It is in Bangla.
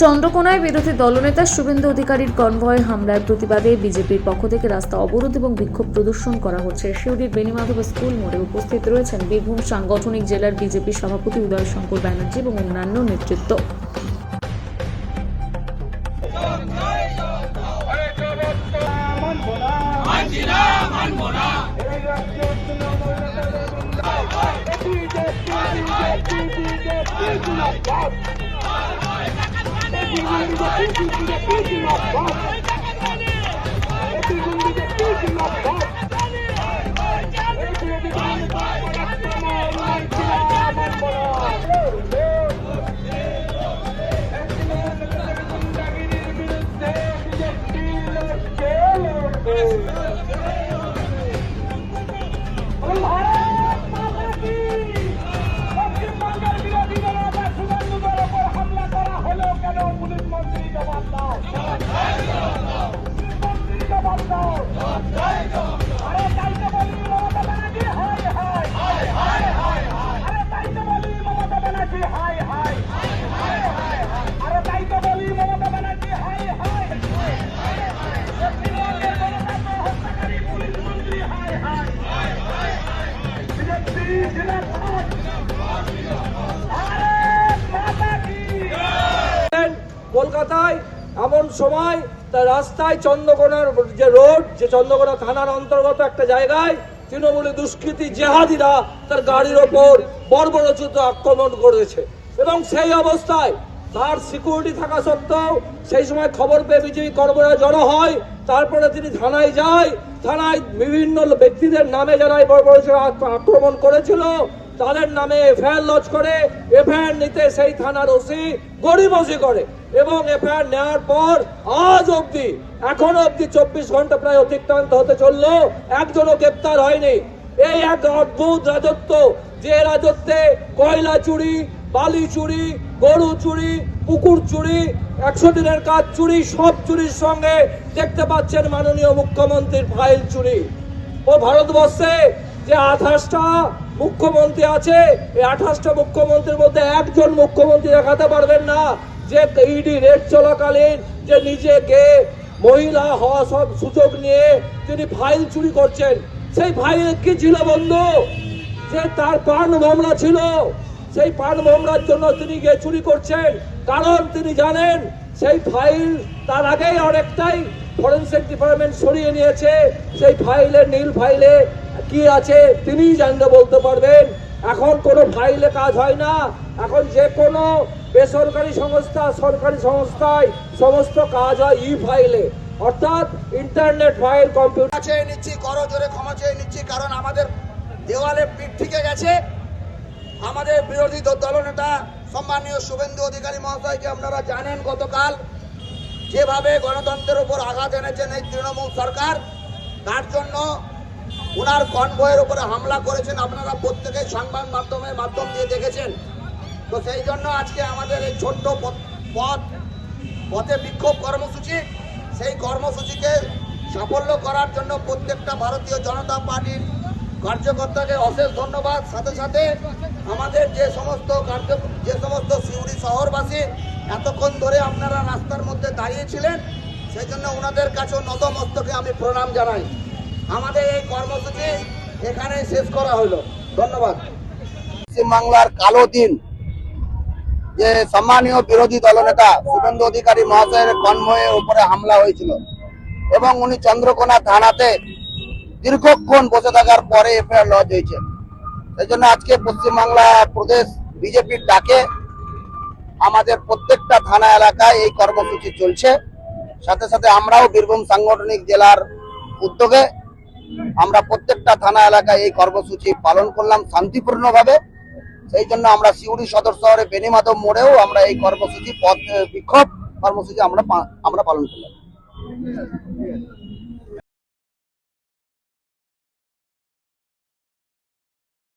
চন্দ্রকোনায় বিরোধী দলনেতা শুভেন্দু অধিকারীর কনভয় হামলার প্রতিবাদে বিজেপির পক্ষ থেকে রাস্তা অবরোধ এবং বিক্ষোভ প্রদর্শন করা হচ্ছে। শিউরির বেনিমাধব স্কুল মোড়ে উপস্থিত রয়েছেন বীরভূম সাংগঠনিক জেলার বিজেপি সভাপতি উদয় শঙ্কর ব্যানার্জি এবং অন্যান্য নেতৃত্ব। 因为你们必须，必须，必须！কলকাতায় এমন সময় তার রাস্তায় চন্দ্রকোনার যে রোড, যে চন্দ্রকোনা থানার অন্তর্গত একটা জায়গায় তৃণমূলী দুষ্কৃতী জেহাদিরা তার গাড়ির ওপর বর্বরচিত আক্রমণ করেছে। এবং সেই অবস্থায় তার সিকিউরিটি থাকা সত্ত্বেও সেই সময় খবর পেয়ে বিজেপি কর্মীরা জড়ো হয়। তারপরে তিনি থানায় যায়। থানায় বিভিন্ন ব্যক্তিদের নামে যারা বর্বরচিত আক- আক্রমণ করেছিল। তাদের নামে এফআইআর লজ করে। এফআইআর নিতে সেই থানার ওসি গড়িমসি করে। এবং এফআইআর নেওয়ার পর আজ অবধি, এখনও অবধি চব্বিশ ঘণ্টা প্রায় অতিক্রান্ত হতে চলল একজনও গ্রেপ্তার হয়নি। এই এক অদ্ভুত রাজত্ব, যে রাজত্বে কয়লা চুরি, বালি চুরি গরু চুরি, পুকুর চুরি, একশো দিনের কাজ চুরি, সব চুরির সঙ্গে দেখতে পাচ্ছেন মাননীয় মুখ্যমন্ত্রীর ফাইল চুরি। ও ভারতবর্ষে যে আঠাশটা মুখ্যমন্ত্রী আছে, এই আঠাশটা মুখ্যমন্ত্রীর মধ্যে একজন মুখ্যমন্ত্রী দেখাতে পারবেন না, যে ইডি রেড চলাকালীন, যে নিজে গিয়ে মহিলা হওয়া সব সুযোগ নিয়ে তিনি ফাইল চুরি করছেন। সেই ফাইল কি ছিল বন্ধু? যে তার পান মামলা ছিল। সেই পান মামলার জন্য তিনি গিয়ে চুরি করছেন। কারণ তিনি জানেন সেই ফাইল তার আগেই অনেকটাই ফরেন্সিক ডিপার্টমেন্ট সরিয়ে নিয়েছে। সেই ফাইলে নীল ফাইলে কি আছে তিনিই জানতে বলতে পারবেন। এখন কোনো ফাইলে কাজ হয় না। এখন যে কোনো বেসরকারি সংস্থা, সরকারি সংস্থায় সমস্ত কাজ হয় ই ফাইলে। অর্থাৎ ইন্টারনেট ফাইল, কম্পিউটার চেয়ে নিচ্ছি, করো জোরে ক্ষমা চেয়ে নিচ্ছি, কারণ আমাদের দেওয়ালে পিঠ থেকে গেছে। আমাদের বিরোধী দল- দলনেতা সম্মানীয় শুভেন্দু অধিকারী মহাশয়কে আপনারা জানেন, গতকাল যেভাবে গণতন্ত্রের উপর আঘাত এনেছেন এই তৃণমূল সরকার, তার জন্য ওনার কনভয়ের উপরে হামলা করেছেন আপনারা প্রত্যেকেই সংবাদ মাধ্যমের মাধ্যম দিয়ে দেখেছেন। তো সেই জন্য আজকে আমাদের এই ছোট্ট পথ পথে বিক্ষোভ কর্মসূচি, সেই কর্মসূচিকে সাফল্য করার জন্য প্রত্যেকটা ভারতীয় জনতা পার্টির কার্যকর্তাকে অশেষ ধন্যবাদ। সাথে সাথে আমাদের যে সমস্ত কার্য, যে সমস্ত সিউড়ি শহরবাসী এতক্ষণ ধরে আপনারা রাস্তার মধ্যে দাঁড়িয়েছিলেন সেই জন্য ওনাদের কাছেও নতমস্তকে আমি প্রণাম জানাই। আমাদের এই কর্মসূচি এখানে শেষ করা হলো। ধন্যবাদ। পশ্চিমবাংলার কালো দিন, যে সম্মানীয় বিরোধী দলনেতা শুভেন্দু অধিকারী মহাশয়ের কনভয়ের উপরে হামলা হয়েছিল এবং উনি চন্দ্রকোনা থানাতে দীর্ঘক্ষণ বসে থাকার পরে এফআইআর লজ হয়েছে। এই জন্য আজকে পশ্চিমবাংলা প্রদেশ বিজেপির ডাকে আমাদের প্রত্যেকটা থানা এলাকায় এই কর্মসূচি চলছে। সাথে সাথে আমরাও বীরভূম সাংগঠনিক জেলার উদ্যোগে আমরা প্রত্যেকটা থানা এলাকায় এই কর্মসূচি পালন করলাম শান্তিপূর্ণভাবে। সেই জন্য আমরা সিউড়ি সদর শহরে বেনিমাধব মোড়েও আমরা এই কর্মসূচি পথ, বিক্ষোভ কর্মসূচি আমরা আমরা পালন করলাম।